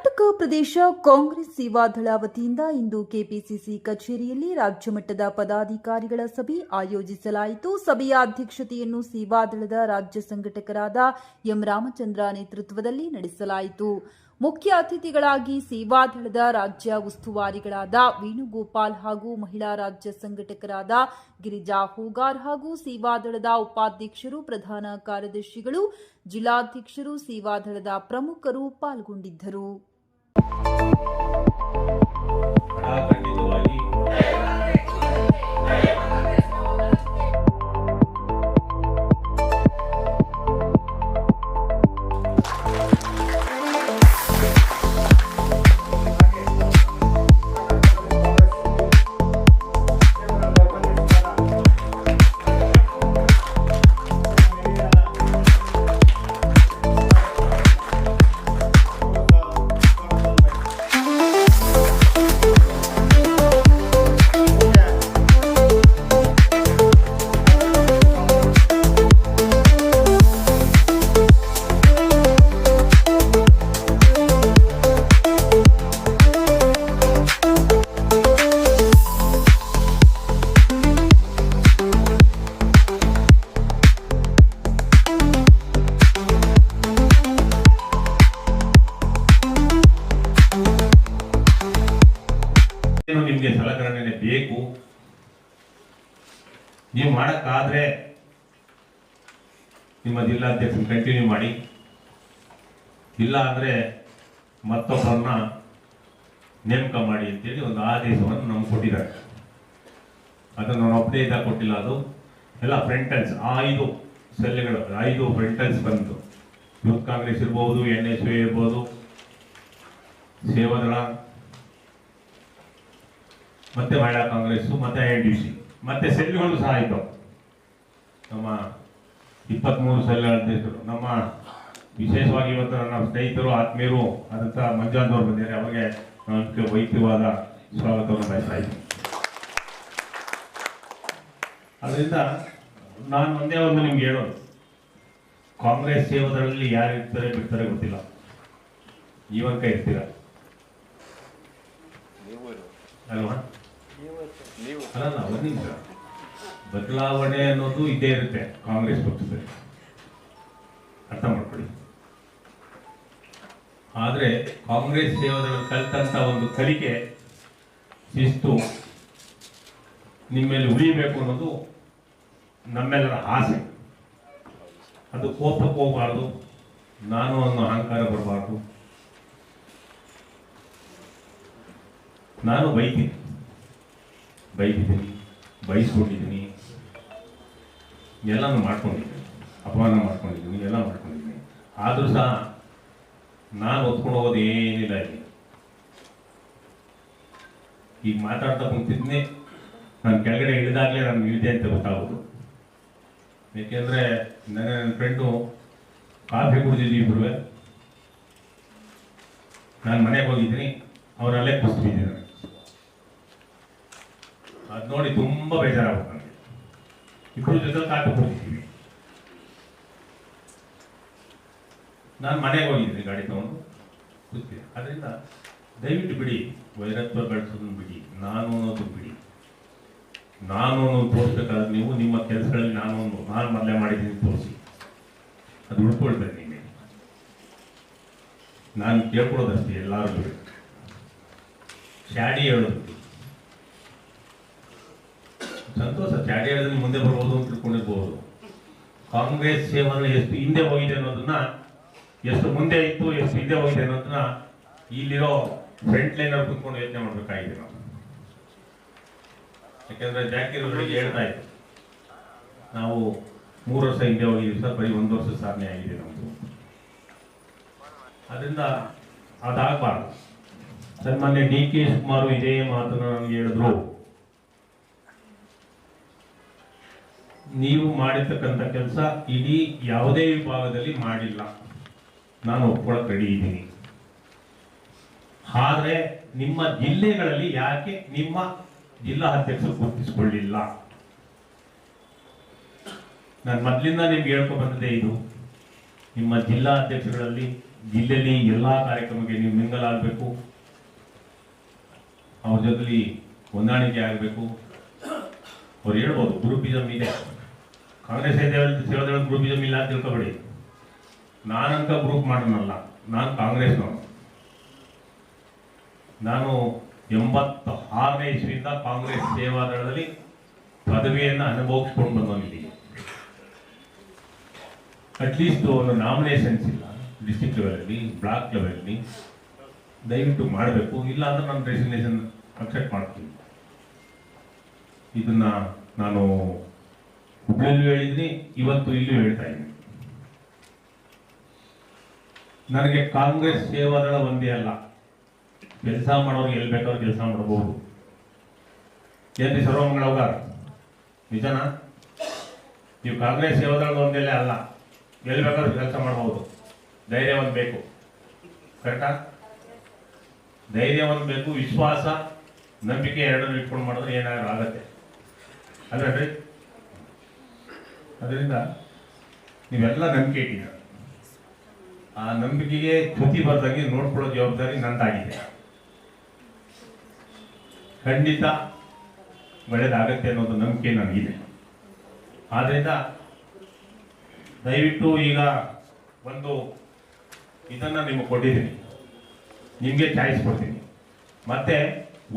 ಕರ್ನಾಟಕ ಪ್ರದೇಶ ಕಾಂಗ್ರೆಸ್ ಸೇವಾದಳ ವತಿಯಿಂದ ಇಂದು ಕೆಪಿಸಿಸಿ ಕಚೇರಿಯಲ್ಲಿ ರಾಜ್ಯ ಮಟ್ಟದ ಪದಾಧಿಕಾರಿಗಳ ಸಭೆ ಆಯೋಜಿಸಲಾಯಿತು. ಸಭೆಯ ಅಧ್ಯಕ್ಷತೆಯನ್ನು ಸೇವಾದಳದ ರಾಜ್ಯ ಸಂಘಟಕರಾದ ಎಂ ರಾಮಚಂದ್ರ ನೇತೃತ್ವದಲ್ಲಿ ನಡೆಸಲಾಯಿತು. ಮುಖ್ಯ ಅತಿಥಿಗಳಾಗಿ ಸೇವಾದಳದ ರಾಜ್ಯ ಉಸ್ತುವಾರಿಗಳಾದ ವೇಣುಗೋಪಾಲ್ ಹಾಗೂ ಮಹಿಳಾ ರಾಜ್ಯ ಸಂಘಟಕರಾದ ಗಿರಿಜಾ ಹೂಗಾರ್ ಹಾಗೂ ಸೇವಾದಳದ ಉಪಾಧ್ಯಕ್ಷರು, ಪ್ರಧಾನ ಕಾರ್ಯದರ್ಶಿಗಳು, ಜಿಲ್ಲಾಧ್ಯಕ್ಷರು ಸೇವಾದಳದ ಪ್ರಮುಖರು ಪಾಲ್ಗೊಂಡಿದ್ದರು. Thank you. ಬೇಕು. ನೀವು ಮಾಡಕ್ಕಾದ್ರೆ ನಿಮ್ಮ ಜಿಲ್ಲಾಧ್ಯಕ್ಷರು ಕಂಟಿನ್ಯೂ ಮಾಡಿ. ಇಲ್ಲ ಅಂದರೆ ಮತ್ತೊಬ್ಬರನ್ನ ನೇಮಕ ಮಾಡಿ ಅಂತೇಳಿ ಒಂದು ಆದೇಶವನ್ನು ನಮ್ಗೆ ಕೊಟ್ಟಿದ್ದಾರೆ. ಅದನ್ನು ನಾನು ಒಬ್ಬನೇ ಇದ್ದಾಗ ಕೊಟ್ಟಿಲ್ಲ ಅದು. ಎಲ್ಲ ಆ ಐದು ಸೆಲ್ಗಳು ಐದು ಫ್ರಂಟಲ್ಸ್ ಬಂತು. ಯೂತ್ ಕಾಂಗ್ರೆಸ್ ಇರ್ಬೋದು ಎನ್ ಎಸ್ ಯು ಇರ್ಬೋದು, ಸೇವಾದಳ ಮತ್ತೆ ಮಹಿಳಾ ಕಾಂಗ್ರೆಸ್ ಮತ್ತೆ ಎನ್ ಡಿ ಸಿ ಮತ್ತೆ ಸೆಲ್ಗಳು ಸಹ ಆಯಿತು. ನಮ್ಮ ಇಪ್ಪತ್ಮೂರು ಸೆಲ್ಗಳ ಅಧ್ಯಕ್ಷರು ನಮ್ಮ ವಿಶೇಷವಾಗಿ ಇವತ್ತು ನನ್ನ ಸ್ನೇಹಿತರು ಆತ್ಮೀಯರು ಆದಂಥ ಮಂಜಾನ್ ಅವರು ಬಂದಿದ್ದಾರೆ. ಅವರಿಗೆ ನಾನು ವೈಯಕ್ತಿಕವಾದ ಸ್ವಾಗತವನ್ನು ಬಯಸ್ತಾ ಇದ್ದೀನಿ. ಅದರಿಂದ ನಾನು ಒಂದೇ ಒಂದು ನಿಮ್ಗೆ ಹೇಳೋದು. ಕಾಂಗ್ರೆಸ್ ಸೇವದರಲ್ಲಿ ಯಾರು ಇರ್ತಾರೆ ಬಿಡ್ತಾರೆ ಗೊತ್ತಿಲ್ಲ. ಜೀವಂಕ ಇರ್ತೀರ? ಅಲ್ವಾ? ಅಲ್ಲ ಅವನಿಂದ ಬದಲಾವಣೆ ಅನ್ನೋದು ಇದ್ದೇ ಇರುತ್ತೆ ಕಾಂಗ್ರೆಸ್ ಪಕ್ಷದಲ್ಲಿ. ಅರ್ಥ ಮಾಡ್ಕೊಳ್ಳಿ. ಆದರೆ ಕಾಂಗ್ರೆಸ್ ಸೇವದಲ್ಲಿ ಕಲ್ತಂತ ಒಂದು ಕಲಿಕೆ ಶಿಸ್ತು ನಿಮ್ಮೇಲೆ ಉಳಿಬೇಕು ಅನ್ನೋದು ನಮ್ಮೆಲ್ಲರ ಆಸೆ. ಅದು ಕೋಪಕ್ಕೆ ಹೋಗಬಾರ್ದು, ನಾನು ಅನ್ನೋ ಅಹಂಕಾರ ಬರಬಾರ್ದು. ನಾನು ಬೈತೀನಿ. ಬೈದಿದ್ದೀನಿ ಬೈಸ್ಕೊಂಡಿದ್ದೀನಿ ಎಲ್ಲನೂ ಮಾಡ್ಕೊಂಡಿದ್ದೀನಿ. ಅಪಮಾನ ಮಾಡ್ಕೊಂಡಿದ್ದೀನಿ, ಎಲ್ಲ ಮಾಡ್ಕೊಂಡಿದ್ದೀನಿ. ಆದರೂ ಸಹ ನಾನು ಒತ್ಕೊಂಡು ಹೋಗೋದು ಏನಿಲ್ಲ ಇಲ್ಲಿ. ಈಗ ಮಾತಾಡ್ತಾ ಕುಂತಿದ್ದೀನಿ ನಾನು ಕೆಳಗಡೆ ಇಳಿದಾಗಲೇ ನಾನು ಇಳಿದೆ ಅಂತ ಗೊತ್ತಾಗೋದು. ಏಕೆಂದರೆ ನನ್ನ ನನ್ನ ಫ್ರೆಂಡು ಕಾಫಿ ಕುಡಿದಿದ್ವಿ ಇಬ್ಬರು ನಾನು ಮನೆಗೆ ಹೋಗಿದ್ದೀನಿ ಅವರಲ್ಲೇ ಕುಸ್ತಿದ್ದೀನಿ ಅದು ನೋಡಿ ತುಂಬಾ ಬೇಜಾರಾಗುತ್ತೆ ನನಗೆ ಇಬ್ಬರು ಜೊತೆ ಕಾಟು ಹೋಗಿದ್ದೀವಿ ನಾನು ಮನೆಗೆ ಹೋಗಿದ್ದೀನಿ ಗಾಡಿ ತಗೊಂಡು. ಕೂತೀನಿ ಅದರಿಂದ ದಯವಿಟ್ಟು ಬಿಡಿ, ವೈರತ್ವ ಬೆಳೆಸೋದನ್ನು ಬಿಡಿ, ನಾನು ಅನ್ನೋದು ಬಿಡಿ. ನಾನು ಅನ್ನೋದು ತೋರಿಸ್ಬೇಕಾದ್ರೆ ನೀವು ನಿಮ್ಮ ಕೆಲಸಗಳಲ್ಲಿ ನಾನು ಒಂದು ನಾನು ಮೊದಲೇ ಮಾಡಿದ್ದೀನಿ ತೋರಿಸಿ. ಅದು ಉಳ್ಕೊಳ್ಬೇಕು ನೀವೇ ನಾನು ಕೇಳ್ಕೊಳ್ಳೋದಷ್ಟೇ, ಎಲ್ಲರೂ ಶ್ಯಾಡಿ ಹೇಳೋದು ಸಂತೋಷ. ಹೇಳಿದ್ರೆ ಮುಂದೆ ಬರ್ಬೋದು ಅಂತ ತಿಳ್ಕೊಂಡಿರ್ಬೋದು. ಕಾಂಗ್ರೆಸ್ ಸೇವನೆ ಎಷ್ಟು ಹಿಂದೆ ಹೋಗಿದೆ ಅನ್ನೋದನ್ನ ಎಷ್ಟು ಮುಂದೆ ಇತ್ತು, ಎಷ್ಟು ಹಿಂದೆ ಹೋಗಿದೆ ಅನ್ನೋದನ್ನ ಇಲ್ಲಿರೋ ಫ್ರಂಟ್ ಅವ್ರು ಕುತ್ಕೊಂಡು ಯೋಚನೆ ಮಾಡ್ಬೇಕಾಗಿದೆ ನಾವು. ಯಾಕೆಂದ್ರೆ ಜಾಕಿರ್ ಹೇಳ್ತಾ ಇತ್ತು ನಾವು ಮೂರು ವರ್ಷ ಹಿಂದೆ ಹೋಗಿದ್ದೀವಿ ಸರ್, ಬರೀ ಒಂದು ವರ್ಷ ಸಾಧನೆ ಆಗಿದೆ ನಮ್ಮದು ಅದರಿಂದ ಅದಾಗಬಾರ್ದು. ಸನ್ಮಾನ್ಯ ಡಿ ಕೆ ಶಿವಕುಮಾರ್ ಇದೇ ಮಾತನ್ನು ನನಗೆ ಹೇಳಿದ್ರು. ನೀವು ಮಾಡಿರ್ತಕ್ಕಂಥ ಕೆಲಸ ಇಡೀ ಯಾವುದೇ ವಿಭಾಗದಲ್ಲಿ ಮಾಡಿಲ್ಲ. ನಾನು ಒಪ್ಕೊಳಕ್ ರೆಡಿ ಇದ್ದೀನಿ. ಆದ್ರೆ ನಿಮ್ಮ ಜಿಲ್ಲೆಗಳಲ್ಲಿ ಯಾಕೆ ನಿಮ್ಮ ಜಿಲ್ಲಾ ಅಧ್ಯಕ್ಷರು ಗುರುತಿಸಿಕೊಳ್ಳಿಲ್ಲ? ನಾನು ಮೊದಲಿಂದ ನಿಮ್ಗೆ ಹೇಳ್ಕೊ ಬಂದಿದೆ ಇದು. ನಿಮ್ಮ ಜಿಲ್ಲಾ ಅಧ್ಯಕ್ಷರಲ್ಲಿ ಜಿಲ್ಲೆಯಲ್ಲಿ ಎಲ್ಲ ಕಾರ್ಯಕ್ರಮಕ್ಕೆ ನೀವು ಮಿಂಗಲ್ ಆಗಬೇಕು. ಅವ್ರ ಜೊತೆಲಿ ಹೊಂದಾಣಿಕೆ ಆಗಬೇಕು. ಅವ್ರು ಹೇಳ್ಬೋದು ಗ್ರೂಪಿಸಮ್ ಇದೆ. ಕಾಂಗ್ರೆಸ್ ಸೇವಾದಳ ಗ್ರೂಪಿಸಮ್ ಇಲ್ಲ ಅಂತ ತಿಳ್ಕೊಬೇಡಿ. ನಾನಂತ ಗ್ರೂಪ್ ಮಾಡೋನಲ್ಲ. ನಾನು ಕಾಂಗ್ರೆಸ್ನವನು. ನಾನು ಎಂಬತ್ತ ಆರನೇ ಇಸ್ವಿಯಿಂದ ಕಾಂಗ್ರೆಸ್ ಸೇವಾದಳದಲ್ಲಿ ಪದವಿಯನ್ನು ಅನುಭವಿಸ್ಕೊಂಡು ಬಂದವನಿದ್ದೀನಿ ಅಟ್ಲೀಸ್ಟ್ ಒಂದು ನಾಮಿನೇಷನ್ಸ್ ಇಲ್ಲ. ಡಿಸ್ಟಿಕ್ ಲೆವೆಲಲ್ಲಿ ಬ್ಲಾಕ್ ಲೆವೆಲಲ್ಲಿ ದಯವಿಟ್ಟು ಮಾಡಬೇಕು. ಇಲ್ಲ ಅಂದ್ರೆ ನಾನು ರೆಸಿಗ್ನೇಷನ್ ಅಕ್ಸೆಪ್ಟ್ ಮಾಡ್ತೀನಿ. ಇದನ್ನ ನಾನು ಹುಬ್ಳಿಯಲ್ಲೂ ಹೇಳಿದ್ನಿ, ಇವತ್ತು ಇಲ್ಲೂ ಹೇಳ್ತಾ ಇದ್ದೀನಿ. ನನಗೆ ಕಾಂಗ್ರೆಸ್ ಸೇವಾದಳ ಒಂದೇ ಅಲ್ಲ. ಕೆಲಸ ಮಾಡೋರು ಎಲ್ಲಿ ಬೇಕಾದ್ರೂ ಕೆಲಸ ಮಾಡಬಹುದು ಎನ್ ಸರ್ವಮಂಗಳ ಹೋಗಾರ ನಿಜನಾ? ನೀವು ಕಾಂಗ್ರೆಸ್ ಸೇವಾದಳ ಒಂದೇ ಅಲ್ಲ ಎಲ್ಲಿ ಬೇಕಾದ್ರೂ ಕೆಲಸ ಮಾಡಬಹುದು ಧೈರ್ಯ ಒಂದು ಬೇಕು. ಕರೆಕ್ಟಾ? ಧೈರ್ಯ ಒಂದು ಬೇಕು, ವಿಶ್ವಾಸ, ನಂಬಿಕೆ ಎರಡನ್ನೂ ಇಟ್ಕೊಂಡು ಮಾಡಿದ್ರೆ ಏನಾದ್ರು ಆಗತ್ತೆ. ಅಲ್ವೇನ್ರಿ? ಅದರಿಂದ ನೀವೆಲ್ಲ ನಂಬಿಕೆ ಇಟ್ಟಿದ್ದೀರ. ಆ ನಂಬಿಕೆಗೆ ಚ್ಯುತಿ ಬರ್ದಂಗೆ ನೋಡ್ಕೊಳ್ಳೋ ಜವಾಬ್ದಾರಿ ನಂದಾಗಿದೆ. ಖಂಡಿತ ಒಳ್ಳೇದಾಗತ್ತೆ ಅನ್ನೋದು ನಂಬಿಕೆ ನನಗಿದೆ. ಆದ್ದರಿಂದ ದಯವಿಟ್ಟು ಈಗ ಒಂದು ಇದನ್ನ ನಿಮಗೆ ಕೊಟ್ಟಿದ್ದೀನಿ. ನಿಮಗೆ ಚಾಯ್ಸ್ ಕೊಡ್ತೀನಿ. ಮತ್ತೆ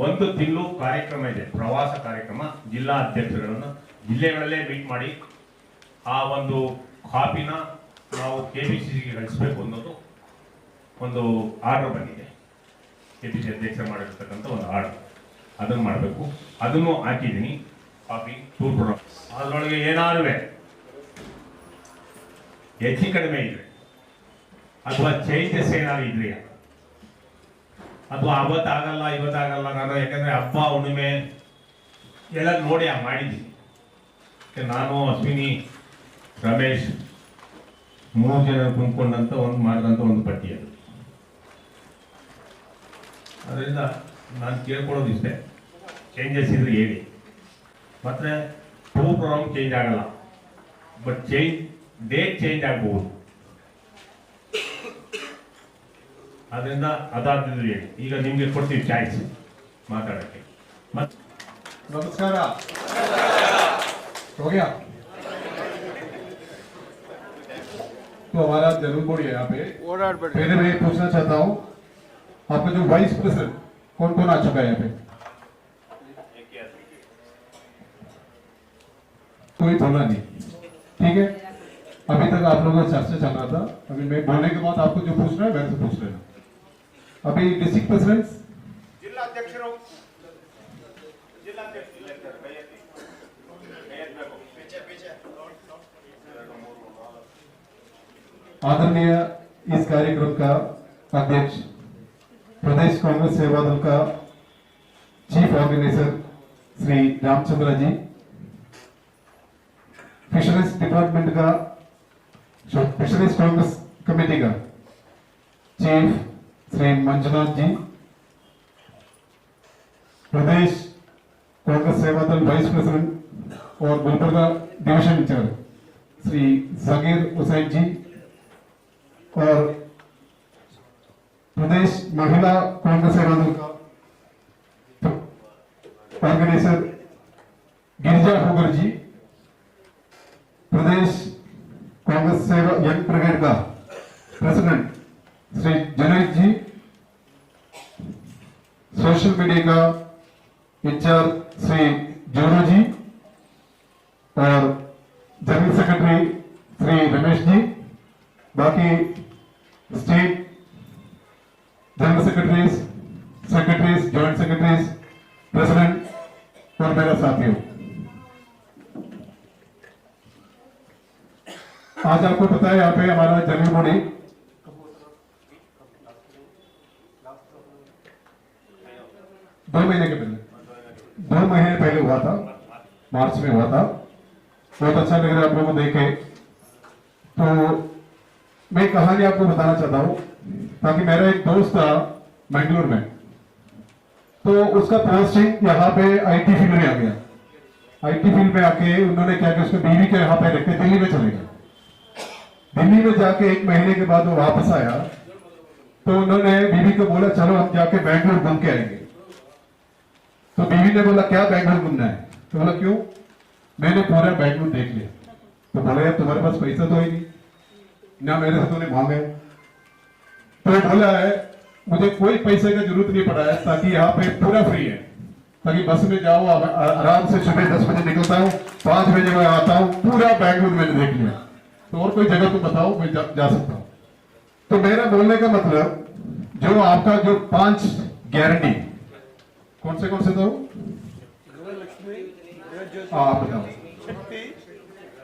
ಒಂದು ತಿಂಗಳು ಕಾರ್ಯಕ್ರಮ ಇದೆ, ಪ್ರವಾಸ ಕಾರ್ಯಕ್ರಮ, ಜಿಲ್ಲಾ ಅಧ್ಯಕ್ಷಗಳನ್ನು ಜಿಲ್ಲೆಗಳಲ್ಲೇ ಮೀಟ್ ಮಾಡಿ ಆ ಒಂದು ಕಾಪಿನ ನಾವು ಕೆ ಬಿ ಸಿ ಸಿಗೆ ಕಳಿಸ್ಬೇಕು ಅನ್ನೋದು ಒಂದು ಆರ್ಡರ್ ಬಂದಿದೆ. ಕೆ ಪಿ ಸಿ ಅಧ್ಯಕ್ಷರು ಮಾಡಿರ್ತಕ್ಕಂಥ ಒಂದು ಆರ್ಡರ್. ಅದನ್ನು ಮಾಡಬೇಕು. ಅದನ್ನು ಹಾಕಿದ್ದೀನಿ. ಕಾಪಿ ಟೂರ್ ಪ್ರೋಗ್ರಾಮ್ ಅದರೊಳಗೆ ಏನಾದ್ರೂ ಹೆಚ್ಚು ಕಡಿಮೆ ಇದ್ರೆ, ಅಥವಾ ಚೇಂಜಸ್ ಏನಾದ್ರು ಇದ್ರಿಯಾ ಅಥವಾ ಅವತ್ತಾಗಲ್ಲ ಇವತ್ತಾಗಲ್ಲ, ನಾನು ಯಾಕಂದ್ರೆ ಹಬ್ಬ, ಹುಣ್ಣಿಮೆ ಎಲ್ಲ ನೋಡಿ ಮಾಡಿದ್ದೀನಿ. ನಾನು, ಅಶ್ವಿನಿ ರಮೇಶ್ ಮೂರು ಜನ ಕುಂಕೊಂಡಂತ ಒಂದು ಮಾಡಿದಂತ ಒಂದು ಪಟ್ಟಿ ಅದು. ಅದರಿಂದ ನಾನು ಕೇಳ್ಕೊಳ್ಳೋದು ಇಷ್ಟೇ. ಚೇಂಜಸ್ ಇದ್ರೆ ಹೇಳಿ. ಟೂ ಪ್ರೋಗ್ರಾಮ್ ಚೇಂಜ್ ಆಗಲ್ಲ. ಬಟ್ ಚೇಂಜ್ ಡೇಟ್ ಚೇಂಜ್ ಆಗಬಹುದು ಅದರಿಂದ ಅದಾದ್ರೆ ಹೇಳಿ. ಈಗ ನಿಮಗೆ ಕೊಡ್ತೀವಿ ಚಾಯ್ಸ್ ಮಾತಾಡೋಕ್ಕೆ. ಮತ್ತು ನಮಸ್ಕಾರ. तो हमारा ज़रूर बोर्ड यहाँ पे। पहले मैं पूछना चाहता हूँ आपका जो वाइस प्रेसिडेंट कौन कौन आ चुका है यहाँ पे? कोई बोला नहीं। ठीक है? अभी तक आप लोगों का चर्चा चल रहा था। अभी मैं बोलने के बाद आपको जो पूछना है वैसे पूछ रहे अभी डिस्ट्रिक्ट प्रेसिडेंट जिला अध्यक्ष आदरणीय इस कार्यक्रम का अध्यक्ष, प्रदेश कांग्रेस सेवा दल का chief organiser Shri Ramchandra ji fisheries department का फिशरीज कांग्रेस कमेटी का चीफ श्री मंजुनाथ जी, प्रदेश कांग्रेस सेवा दल वाइस प्रेसिडेंट और गुलबर्गा डिवीज़न इंचार्ज श्री जगीर हुसैन जी और प्रदेश महिला कांग्रेस का ऑर्गेनाइजर गिरिजा होगर जी, प्रदेश कांग्रेस सेवा यंग ब्रिगेड का president Shri Junaid ji, social media का इंचार्ज श्री जोरो जी और जनरल सेक्रेटरी श्री रमेश जी, बाकी state general secretaries secretaries joint secretaries president और मेरा साथियों। आज आपको पता है, यहाँ पे हमारा जनरल बॉडी दो महीने के पहले। दो महीने पहले हुआ था। मार्च में हुआ था। बहुत अच्छा लग रहा है आप लोगों को देखे तो मैं कहानी आपको बताना चाहता हूँ, ताकि मेरा एक दोस्त था मैंगलोर में। तो उसका पोस्टिंग यहाँ पे आईटी फ़ील्ड में आ गया। आईटी फ़ील्ड में आके उन्होंने क्या किया, उसके बीवी के यहाँ पे रख के दिल्ली में चले गए। दिल्ली में जाके एक महीने के बाद वो वापस आया। तो उन्होंने बीवी को बोला, चलो हम जाके बैंगलोर घूम के आएँगे। तो बीवी ने बोला, क्या बैंगलोर घूमना है? तो बोला, क्यों? मैंने पूरा बैंगलोर देख लिया। तो बोला, यार, तुम्हारे पास पैसा तो है नहीं। ना मेरे से तूने मांगा। है तो बोला है मुझे कोई पैसे का ज़रूरत नहीं पड़ा है ताकि यहाँ पे पूरा फ्री है। ताकि बस में जाओ आराम से सुबह दस बजे निकलता हूँ पाँच बजे मैं आता हूँ पूरा बैंगलोर मैंने देख लिया। तो और कोई जगह तुम बताओ मैं जा, जा सकता हूँ। तो मेरा बोलने का मतलब जो आपका जो पाँच गारंटी कौन से कौन से हाँ आप बताओ।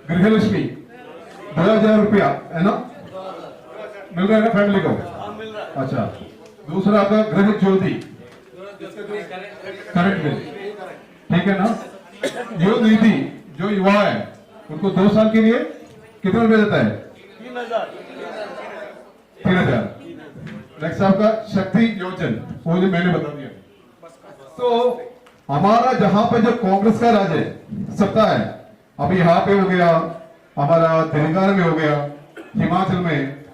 गृहलक्ष्मी। दो हज़ार रुपया है ना? मिल रहा है ना फैमिली को? अच्छा। दूसरा आपका गृह ज्योति। Current bill. ठीक है ना? जो निधि जो युवा है उनको दो साल के लिए कितना रुपया देता है? तीन हज़ार। नेक्स्ट आपका शक्ति योजन वो जो मैंने बता दिया। तो हमारा जहाँ पे जो कांग्रेस का राज है सत्ता है अभी यहाँ पे हो गया हमारा तेलंगाना में हो गया। हिमाचल में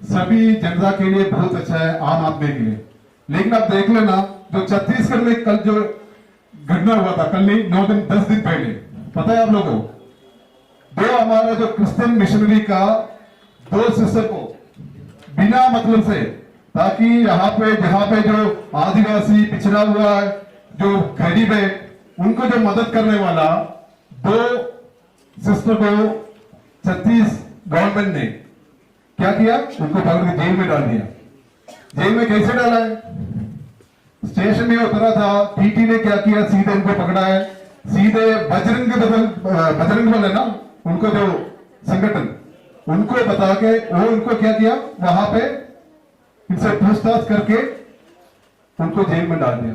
सभी जनता के लिए बहुत अच्छा है, आम आदमी के लिए। लेकिन आप देख लेना, जो छत्तीसगढ़ में कल जो घटना हुआ था, कल नहीं, नौ दिन, दस दिन पहले, पता है आप लोगों दो हमारा जो क्रिश्चियन मिशनरी का दो सिस्टर को बिना मतलब से, ताकि यहाँ पे, जहाँ पे जो आदिवासी पिछड़ा हुआ है, जो गरीब है, उनको जो मदद करने वाला दो सिस्टर को छत्तीस गवर्नमेंट ने क्या किया? उनको पकड़ के जेल में डाल दिया। जेल में कैसे डाला है? स्टेशन में उतरा था टीटी ने क्या किया? सीधे उनको पकड़ा है। सीधे बजरंग बजरंग बल है ना, उनको जो संगठन, उनको बता के वो उनको क्या किया? वहाँ पे इनसे पूछताछ करके उनको जेल में डाल दिया।